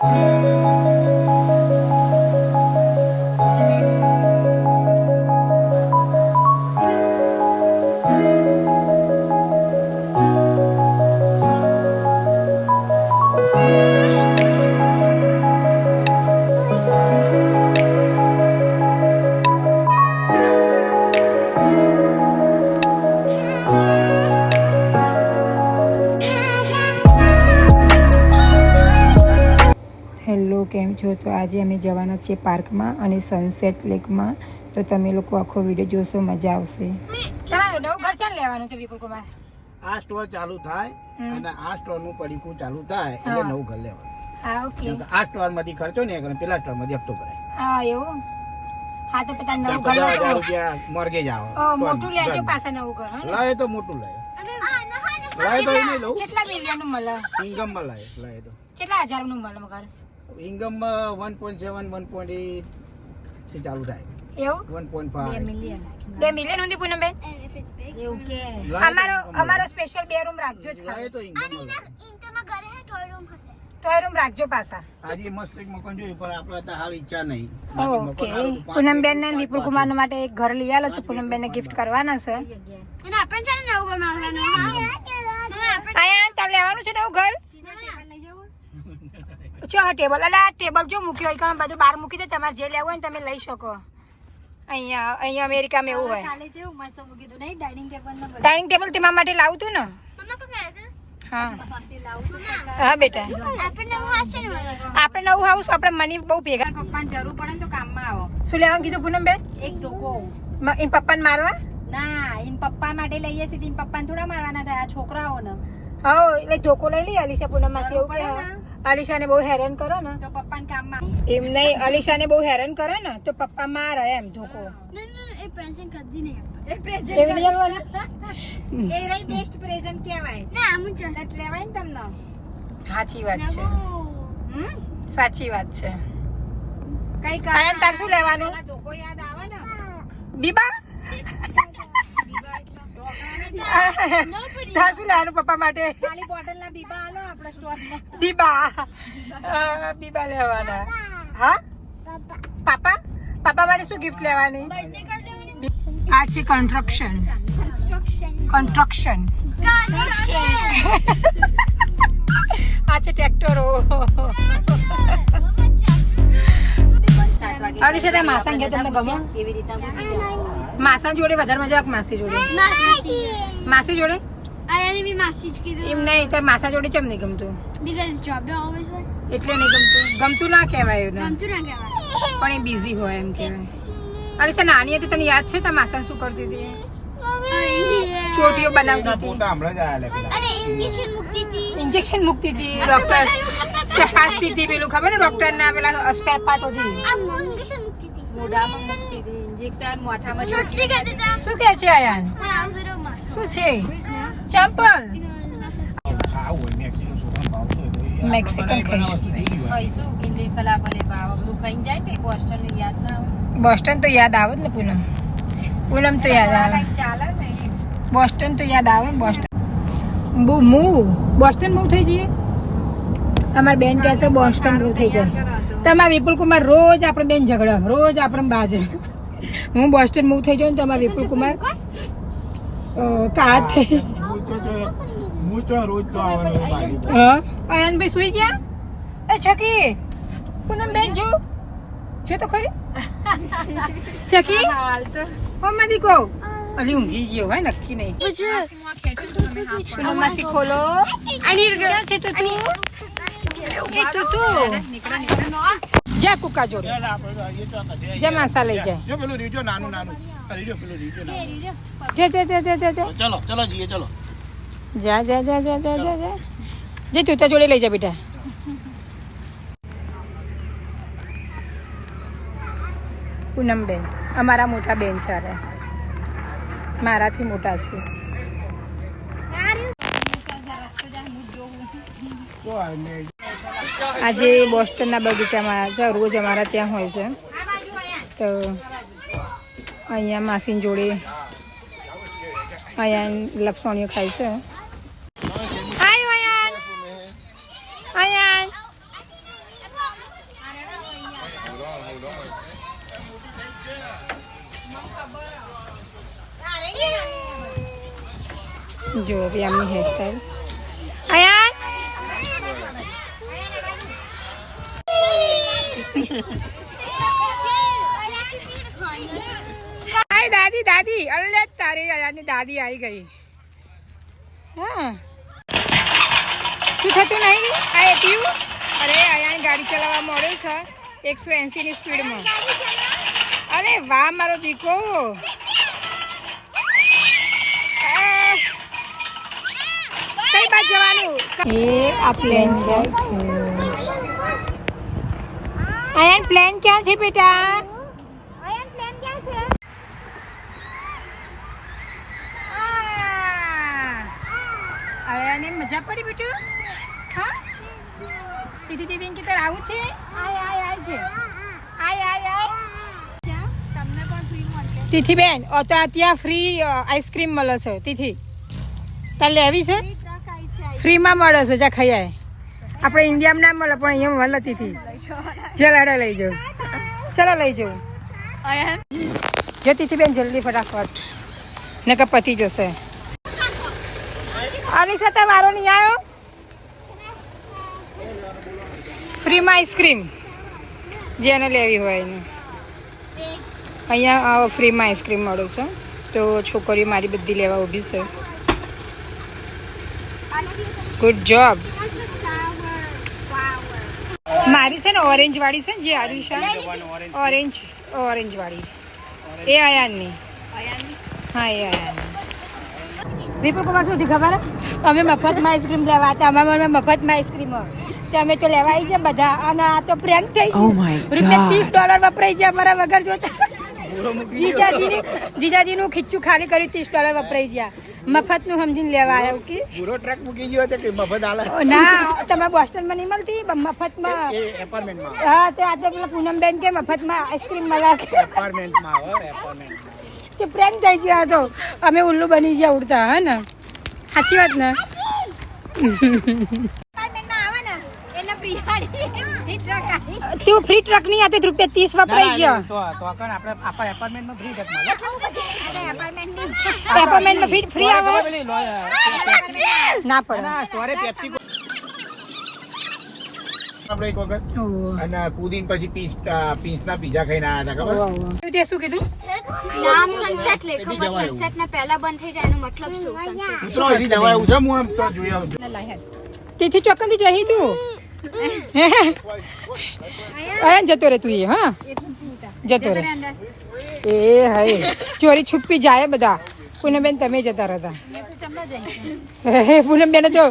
Música hello કેમ છો? તો આજે અમે જવાના છીએ પાર્કમાં અને સનસેટ લેકમાં તો તમે લોકો આખો વીડિયો જોશો મજા આવશે. તમારું નવું ઘર ચાલ લેવાનું છે વિપુલ કુમાર? આ સ્ટોર ચાલુ થાય હમ. અને આ સ્ટોરનું પડીકું ચાલુ થાય એટલે નવું ઘર લેવાનું. હા ઓકે. આ સ્ટોરમાંથી ખર્ચો ને કરે પેલા સ્ટોરમાંથી હપ્તો ભરાય. હા એવું? હા તો પછી નવું ઘર લેવું. મોર્ગેજ આવે. ઓ, મોટું લેજો પાછા નવું ઘર હા લાય તો મોટું લાય. લાય તો એ નહીં લઉં. કેટલા મિલિયનનું મળે? ઇન્કમ મળે લાય લાય તો. કેટલા હજારનું મળે ઘર income one point seven one point એટથી ચાલુ થાય એવું વન પોઈન્ટ ફાઈવ બે મિલિયન સુધી પૂનમ એવું કે અમારો અમારો સ્પેશિયલ બે રૂમ રાખજો જ ખાલી તો ટોય રૂમ રાખજો પાછા આજે મસ્ત એક મકાન જોયું પણ આપણે તો હાલ ઈચ્છા નહીં ઓકે પૂનમબેન ને વિપુલ કુમાર માટે એક ઘર લઈ આલો છે પૂનમબેન ને ગિફ્ટ કરવાના છે અહીંયા તાર લેવાનું છે નવું ઘર ચો હા ટેબલ એટલે આ ટેબલ જો મૂક્યો હોય કારણ બધું બહાર મૂકી દે તમારે જે લેવું હોય ને તમે લઈ શકો. અહીંયા અહીંયા અમેરિકામાં એવું હોય. ડાઇનિંગ ટેબલ તમારા માટે લાવું તું ને હા. હા. બેટા. આપણે નવું હાઉસ આપણે મની બહુ ભેગા પપ્પાને જરૂર પડે ને તો કામમાં આવો. શું લેવાનું કીધું પૂનમબેન એક ધોકો. એમ પપ્પાને મારવા? ના એમ પપ્પા માટે લઈએ છીએ એમ પપ્પાને થોડા મારવાના થાય આ છોકરાઓને. હા એટલે ધોકો લઈ લઈ અલીશા પૂનમ માસી એવું કે અલીશાને બહુ હેરાન કરો ને. તો પપ્પાને કામમાં. એમ નહીં અલીશાને બહુ હેરાન કરે ને તો પપ્પા મારે એમ ધોકો. નહીં? એ રહી બેસ્ટ પ્રેઝન્ટ કહેવાય. ના આમ જ લેવાય ને તમને. સાચી વાત છે. હમ? સાચી વાત છે. કઈ તાર શું લેવાનું? ધોકો યાદ આવે ને. બીબા? શું લેવાનું પપ્પા માટે. બીબા બીબા. લેવાના. હા? પાપા પાપા માટે શું ગિફ્ટ લેવાની? આ છે કન્સ્ટ્રક્શન કન્સ્ટ્રક્શન આ છે ટ્રેક્ટરો આવી છે માસા ઘેર તમને ગમો એવી રીતે. માસા જોડે વધારે મજા આવે માસી જોડે? માસી. જોડે? આયાની બી માસી જ કીધું. એમ નહીં તાર માસા જોડે ચમ નહીં ગમતું? બીકોઝ જોબ ઓલવેઝ હોય એટલે નહીં ગમતું. ગમતું ના કહેવાય એને. ગમતું ના કહેવાય. પણ એ બિઝી હોય એમ કહેવાય. અરે સર નાની હતી તને યાદ છે તાર માસા શું કરતી હતી? ચોટીઓ બનાવતી હતી. ફોટા હમણાં જ આયા પેલા. અને ઇન્જેક્શન મૂકતી હતી. ઇન્જેક્શન મૂકતી હતી ડોક્ટર તપાસતી હતી પેલું ખબર ને ડોક્ટર ના પેલા સ્પેર પાર્ટોથી આ ઇન્જેક્શન મૂકતી હતી. મોઢામાં મૂકતી હતી. ઇન્જેક્શન માથામાં શું કે છે આયાન? શું છે? ચંપલ? મેક્સિકન બોસ્ટન યાદ ના આવે બોસ્ટન તો યાદ આવે ને પૂનમ. પૂનમ તો યાદ આવે. બોસ્ટન તો યાદ આવે ને બોસ્ટન. બહુ મૂવ. બોસ્ટન મૂવ થઈ જઈએ? અમારી બેન કહે છે બોસ્ટન મૂવ થઈ જાય. તમારા વિપુલ કુમાર રોજ આપણે બેન ઝઘડો. રોજ આપણે બાજે હું બોસ્ટન મૂવ થઈ જાઉં તમારે તમારા વિપુલ કુમાર. અ, થઈ. હું આયનભાઈ સુઈ ગયા? એ છકી પૂનમ બેન જો. છે તો ખરી. છકી? ઓ માદી કહો. અલી ઊંઘી ગયો હોય નક્કી નહીં. પૂનમ માસી ખોલો છે તું તું? એ તું તું. જા કુકા જોડે. ચાલ આપણે તો હજી તો કશે જા માસા લઈ જાય જો. પેલું રીજો નાનું નાનું. આ રીજો પેલું રીજો નાનું. જા જા જા જા જા જા. ચલો ચલો જઈએ ચલો. જા જા જા જા જા જા જા. જે તું ત્યાં જોડે લઈ જા બેટા. પૂનમ બેન અમારા મોટા બેન છે અરે. મારાથી મોટા છે. તો આ ને આજે બોસ્ટનના બગીચામાં છે રોજ અમારા ત્યાં હોય છે. તો અહીંયા માસીન જોડે અહીંયા લપસણીઓ ખાય છે. જો અભી આમની હેરસ્ટાઈલ હાય, દાદી દાદી. અલ્લે તારી આયાની દાદી આવી ગઈ. હા. શું થતું નહીં? આ એટીયુ અરે, અહીંયા ગાડી ચલાવવા મળે છે એકસો એંસીની સ્પીડમાં. અરે, વાહ, મારો દીકો. કઈ બાજુ જવાનું? એ આ પ્લેન જાય છે. આયન પ્લેન ક્યાં છે બેટા? આયાને મજા પડી બેટું? હા? દીદી દીદી કે તારે આવું છે? આય આય આય છે. આય આય આય. તમને પણ ફ્રી મળશે. તિથિ બેન ઓ તો ત્યાં ફ્રી આઈસ્ક્રીમ મળે છે. તિથિ તારે લેવી છે? છે ફ્રીમાં મળે છે જા ખાઈ આપણે ઇન્ડિયામાં ના મળે પણ અહીંયા મળે તિથિ. ચાલ આડે લઈ જાઉં. ચાલો લઈ જાઉં. જતીથી તિથિ બેન જલ્દી ફટાફટ. ને કે પતી જશે. આની સાથે વારો નહીં આવ્યો? ફ્રીમાં આઈસ્ક્રીમ. જેને લેવી હોય એને. અહીંયા આવો ફ્રીમાં આઈસ્ક્રીમ મળે છે. તો છોકરીઓ મારી બધી લેવા ઊભી છે. ગુડ જોબ મારી છે ને ઓરેન્જ વાળી છે ને જે આરુષા ઓરેન્જ ઓરેન્જ. વાળી એ આયાનની. હા એ આયાનની. વિપુલ કુમાર શું થયું ખબર? અમે મફતમાં આઈસ્ક્રીમ લેવા હતા. અમારા મફતમાં આઈસ્ક્રીમ. તો અમે તો લેવા આવી છે બધા. અને આ તો પ્રેન્ક થઈ ગયું. રૂપિયા ત્રીસ ડોલર વપરાય છે અમારા વગર જોતા. જીજાજીનું જીજાજીનું ખીચ્ચું ખાલી કર્યું ત્રીસ ડોલર વપરાઈ ગયા મફતનું સમજીને લેવા આવ્યો કે? પૂરો ટ્રક મૂકી ગયો કે મફત આલે? ના તમે બોસ્ટનમાં નહીં મળતી? મફત મફતમાં. એપાર્ટમેન્ટમાં. હા તો આ તો પેલા પૂનમબેન કે મફતમાં આઈસ્ક્રીમ મળે એપાર્ટમેન્ટમાં હો એપાર્ટમેન્ટ કે પ્રેમ થઈ ગયા તો અમે ઉલ્લુ બની ગયા ઉડતા હે ને? સાચી વાત ને ડિપાર્ટમેન્ટમાં આવે ને એટલે ફ્રી વાળી ફ્રી ટ્રક આવી તું ફ્રી ટ્રક નહીં આતે રૂપિયા ત્રીસ વપરાઈ ગયો. તો તો કણ? આપણે આપણા એપાર્ટમેન્ટમાં ફ્રી ટ્રક મળે અને એપાર્ટમેન્ટની એપોઇન્ટમેન્ટમાં ફ્રી ફ્રી આવે. ના પડે. ના સોરે પેપ્સી આપણે એક વખત અને કુદીન પછી પીસ પીસના પીઝા ખાઈને આવ્યા હતા ખબર? તે શું કીધું? નામ સનસેટ લેખો એથી સનસેટ ને પહેલા બંધ થઈ જાય એનો મતલબ શું સનસેટ મિત્રો એથી જવાય એવું હું તો જોઈ આવું છું. તેથી ચોક્કસથી જઈ તું. આયા જતો રે તું એ હા જતો રે એ હાય ચોરી છુપી જાય બધા પૂનમબેન તમે જતા રહેતા પૂનમબેન તો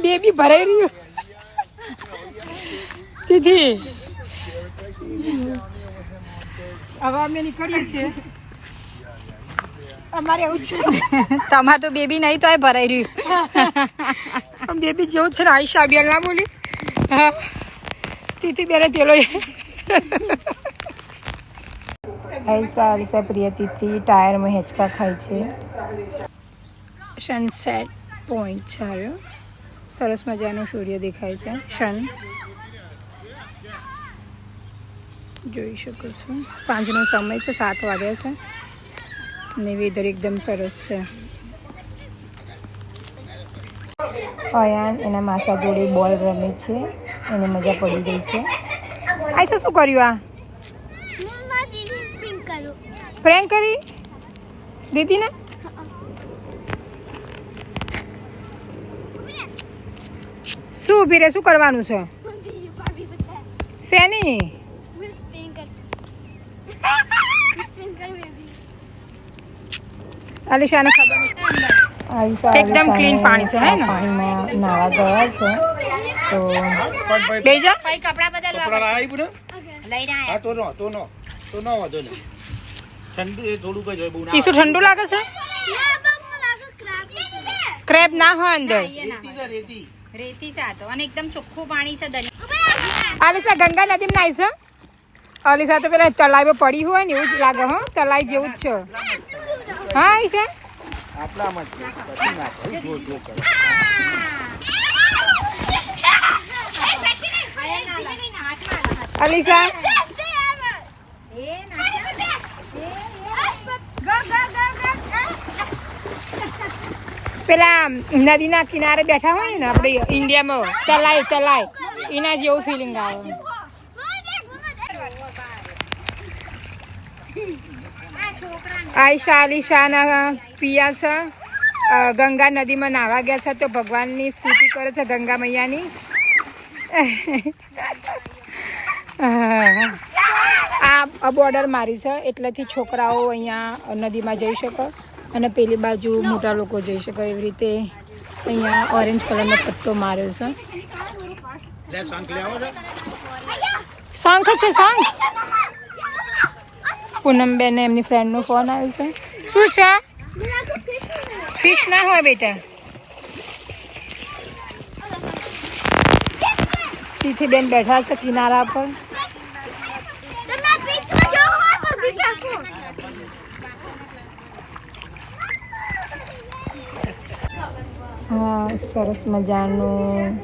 બેબી ભરાઈ રહ્યું દીદી હવે અમે નીકળીએ છીએ અમારે એવું છે તમારે તો બેબી નહીં તોય ભરાઈ રહ્યું પણ બેબી જેવું છે ને આઈશા બેન ના બોલી. હા. તીતી બેને તેલો આઈશા આઈશા પ્રિય તિથિ ટાયરમાં હેંચકા ખાય છે. સનસેટ પોઈન્ટ છે આવ્યો સરસ મજાનો સૂર્ય દેખાય છે. સન. જોઈ શકો છો. સાંજનો સમય છે સાત વાગ્યા છે. ને વેધર એકદમ સરસ છે. અયાન એના માસા જોડે બોલ રમે છે એને મજા પડી ગઈ છે. આઈસા શું કર્યું આ? પ્રેન્ક કરી? દીદીને? શું ઊભી રે શું કરવાનું છે? શેની? અલીશાને ખબર નથી. એકદમ ક્લીન પાણી છે હે ને? પાણીમાં નાવા ગયા છે. તો બેજા ભાઈ કપડા બદલવા કપડા લાવી પૂરો લઈને હા તો નો તો નો તો નો વાંધો નહીં. ઠંડુ એ થોડું કઈ જાય બહુ ના ઈસુ ઠંડુ લાગે છે? ક્રાબ ના હોય અંદર? રેતી છે રેતી. રેતી છે આ તો. અને એકદમ ચોખ્ખું પાણી છે દરિયા આલિસા ગંગા નદીમાં નાઈ છે? આલિસા તો પેલા તળાવે પડી હોય ને એવું જ લાગે હો. તલાઈ જેવું જ છે. હા આઈશા આટલામાં જ પછી ના જો જો કરે અલીસા એ નાખ્યા એ એ ગો ગો ગો ગો પેલા નદીના કિનારે બેઠા હોય ને આપણે ઇન્ડિયામાં ચલાય ચલાય. એના જેવું ફિલિંગ આવે. આયશા અલીશાના પિયા છે. ગંગા નદીમાં નાહવા ગયા છે તો ભગવાનની સ્તુતિ કરે છે ગંગા મૈયાની. આ બોર્ડર મારી છે એટલેથી છોકરાઓ અહીંયા નદીમાં જઈ શકે અને પેલી બાજુ મોટા લોકો જઈ શકે. એવી રીતે અહીંયા ઓરેન્જ કલરનો પત્તો માર્યો છે. શંખ છે શંખ. પૂનમબેન એમની ફ્રેન્ડનો ફોન આવ્યો છે. શું છે? ફિશ ના હોય બેટા. તીથી બેન બેઠા છે કિનારા પર. હા, સરસ મજાનું,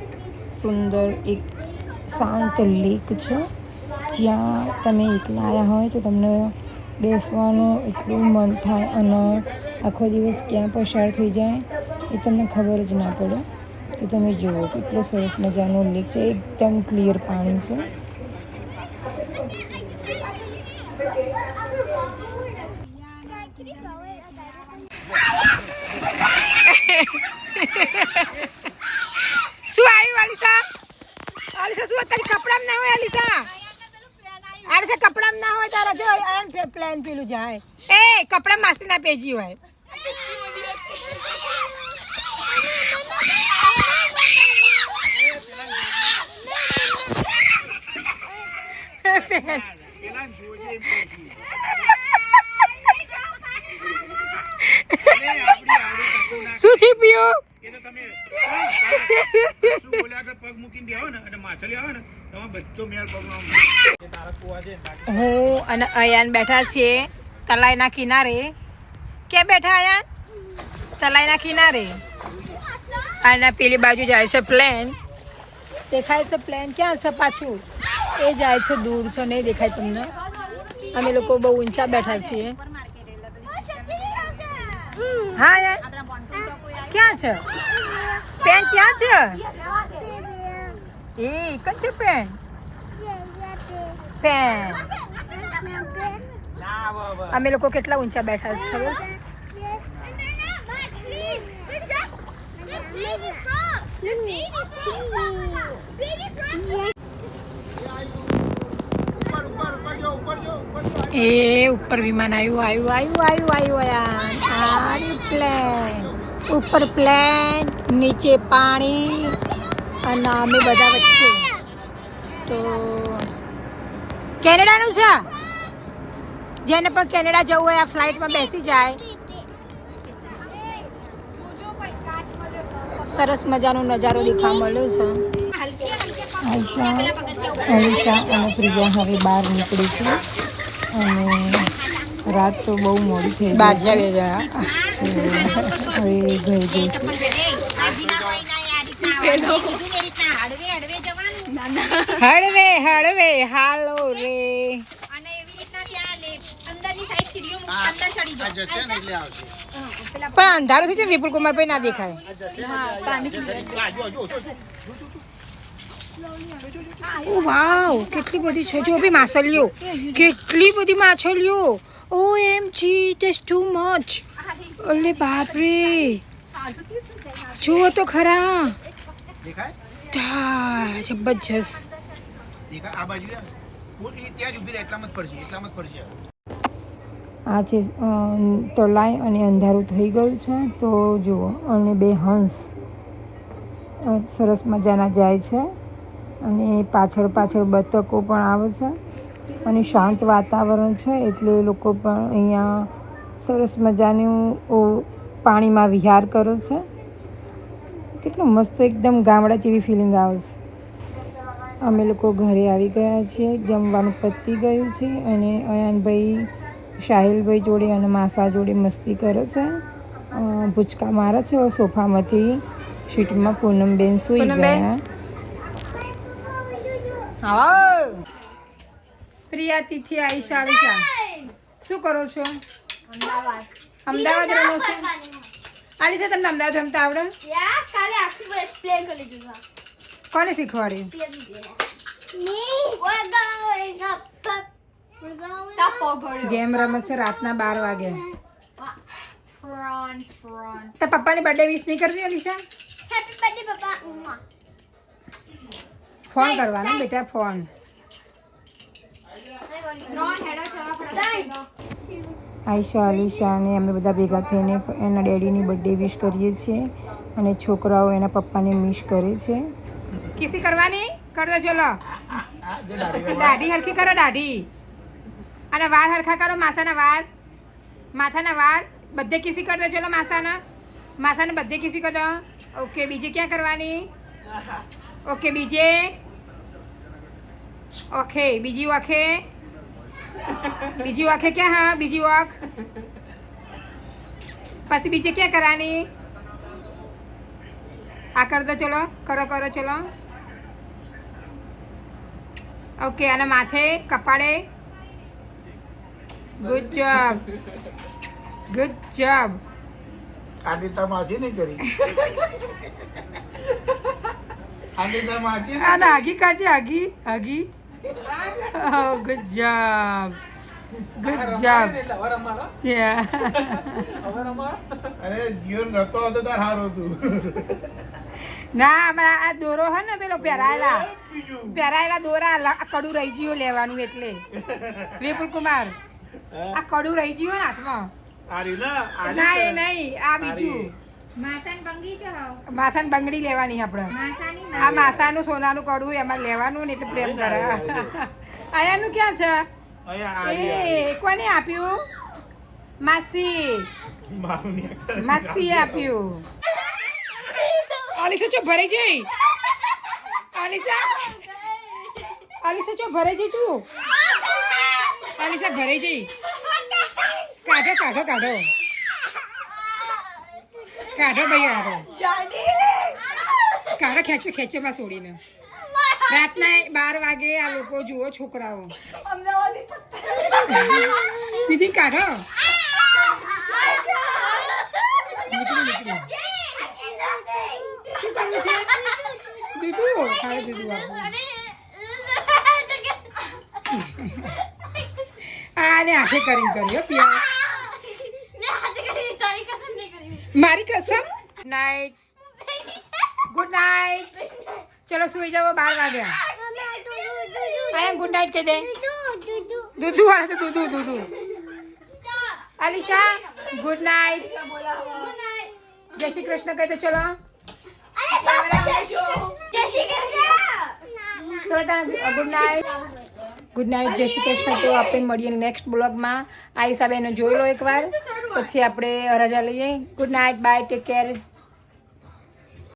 સુંદર એક શાંત લેક છે. જ્યાં તમે એકલા આવ્યા હોય તો તમને બેસવાનું એટલું મન થાય અને આખો દિવસ ક્યાં પસાર થઈ જાય એ તમને ખબર જ ના પડે. તો તમે જુઓ કેટલો સરસ મજાનો લેક છે, એકદમ ક્લિયર પાણી છે. શું આવ્યું અલીસા અલીસા શું અત્યારે કપડામાં ના હોય અલીસા અલીસા કપડામાં ના હોય તારા જો આન પ્લાન પેલું જાય. એ કપડા માસ્ટર ના પેજી હોય. છું. શું થયું પીયું? એ તો તમે શું બોલ્યા પગ મૂકીને બેહો ને અને માછલી આવે ને તમારે બધો મેળ પગનો હું અને અયાન બેઠા છીએ તલાઈના કિનારે. ક્યાં બેઠા અયાન? તલાઈના કિનારે. અને પેલી બાજુ જાય છે પ્લેન. દેખાય છે પ્લેન ક્યાં છે પાછું? એ જાય છે દૂર છે, નહીં દેખાય તમને? અમે લોકો બહુ ઊંચા બેઠા છીએ. હા યાર ક્યાં છે? પેન ક્યાં છે? એ, એક છે પેન પેન ના હવે હવે અમે લોકો કેટલા ઊંચા બેઠા છે, ખબર? છે? ઉપર ઉપર ઉપર જો ઉપર જો ઉપર જો એ ઉપર વિમાન આવ્યું આવ્યું આવ્યું આવ્યું આવ્યું આર્યું પ્લેન ઉપર પ્લેન નીચે પાણી, અને અમે બધા વચ્ચે. તો કેનેડાનું છે? જેને પણ કેનેડા જવું હોય આ ફ્લાઇટમાં બેસી જાય. સરસ મજાનો નજારો દેખવા મળ્યો છે. આયશા અનિશા અને પ્રિયા હવે બહાર નીકળી છે અને રાત તો બહુ મોડી થઈ છે. તો હવે ઘરે જઈશું. હળવે હળવે હાલો રે. અને એવી રીતના ત્યાં અંદરની સાઈડ સીડીઓ અંદર ચડી આ જશે ને એટલે આવશે પણ અંધારું છે? વિપુલ કુમાર ભાઈ ના દેખાય. ઓ વાવ કેટલી બધી છે. જો બી માછલીઓ. કેટલી બધી માછલીઓ. O M G that's too much ઓલે બાપ રે જુઓ તો ખરા. દેખાય? જબરજસ્ત. દેખાય આ બાજુ યાર. ફૂલ ઈ ત્યાં જ ઊભી રહે એટલામાં જ પડશે એટલામાં જ પડશે આ છે તલાઈ અને અંધારું થઈ ગયું છે તો જુઓ અને બે હંસ સરસ મજાના જાય છે અને પાછળ પાછળ બતકો પણ આવે છે અને શાંત વાતાવરણ છે એટલે લોકો પણ અહીંયા સરસ મજાનું પાણીમાં વિહાર કરે છે. કેટલું મસ્ત એકદમ ગામડા જેવી ફિલિંગ આવે છે. અમે લોકો ઘરે આવી ગયા છીએ જમવાનું પતી ગયું છે અને અયાનભાઈ સાહિલભાઈ જોડે અને માસા જોડે મસ્તી કરે છે. ભૂચકા મારે છે સોફામાંથી સીટમાં પૂનમબેન સૂઈ ગયા. પ્રિયા તિથિ આઈશા શું કરો છો? અમદાવાદ. રહો છો? આલિશા તમને અમદાવાદ રમતા આવડે? યા કાલે આખું એક્સપ્લેન કરી દીધું. કોને શીખવાડ્યું ગેમ રમે છે રાતના બાર વાગે. તો પપ્પાની બર્થડે વિશ નહીં કરવી અલીશા ફોન કરવાનો બેટા ફોન. આયશા, અલીશા અને અમે બધા ભેગા થઈને એના ડેડીની બર્થડે વિશ કરીએ છીએ અને છોકરાઓ એના પપ્પાને મિસ કરે છે. કિસી કરવાની? કરો ચલો દાઢી હરખી કરો દાઢી. અને વાળ હરખા કરો માસાના વાળ માથાના વાળ બધે કિસી કરી દો ચલો માસાના. માસાને બધે કિસી કરી ઓકે, બીજે ક્યાં કરવાની? ઓકે, બીજે. ઓકે, બીજી વાખે બીજી વાખે ક્યાં હા? બીજી વાખ. પછી બીજે ક્યાં કરવાની આ કર દો ચલો. કરો કરો ચલો. ઓકે અને માથે કપાળે ગુડ જોબ ગુડ જોબ આદિતા માજી નહીં કરી. આદિતા માજી અને આગી કાચી આગી good job. Good job. Yeah. અરે જીવન રતો હતો તાર હારું હતું. ના હમણાં આ દોરો હે ને પેલો પહેરાયેલા. પહેરાયેલા દોરા આ કડું રહી ગયું લેવાનું એટલે. વિપુલ કુમાર આ કડું રહી ગયું ને હાથમાં. ના એ નહીં આ બીજું. માસાન બંગડી લેવાની આપણે. આ માસાનું સોનાનું કડું એમાં લેવાનું ને એટલે પ્રેમ કરે. અહીંયાનું ક્યાં છે. એ કોને આપ્યું? માસી. માસી આપ્યું. અલીસા ચો ભરે જઈ અલીસા? અલીસા ચો ભરે જઈ તું? અલીસા ભરાઈ જઈ કાઢો કાઢો કાઢો. કાઢો ભાઈ આરો કાઢો ખેંચો ખેંચો માં છોડીને રાતના બાર વાગે આ લોકો જુઓ છોકરાઓ. દીદી કાઢો. શું કરવું છે? આ ને આંખે કરીને કર્યો પિયા. મારી કસમ? નાઈટ ગુડ નાઈટ ચલો સુઈ જાવ બાર વાગ્યા. આયા ગુડ નાઇટ કહી દે દૂધુ વાળા તો દૂધુ દૂધુ. અલીશા ગુડ નાઇટ જય શ્રી કૃષ્ણ કહી દે ચલો. ચલો તને ગુડ નાઈટ ગુડ નાઇટ જય શ્રી કૃષ્ણ. તો આપણે મળીએ નેક્સ્ટ બ્લોગમાં આ હિસાબે એને જોઈ લો એકવાર. પછી આપણે રજા લઈએ. Good night bye take care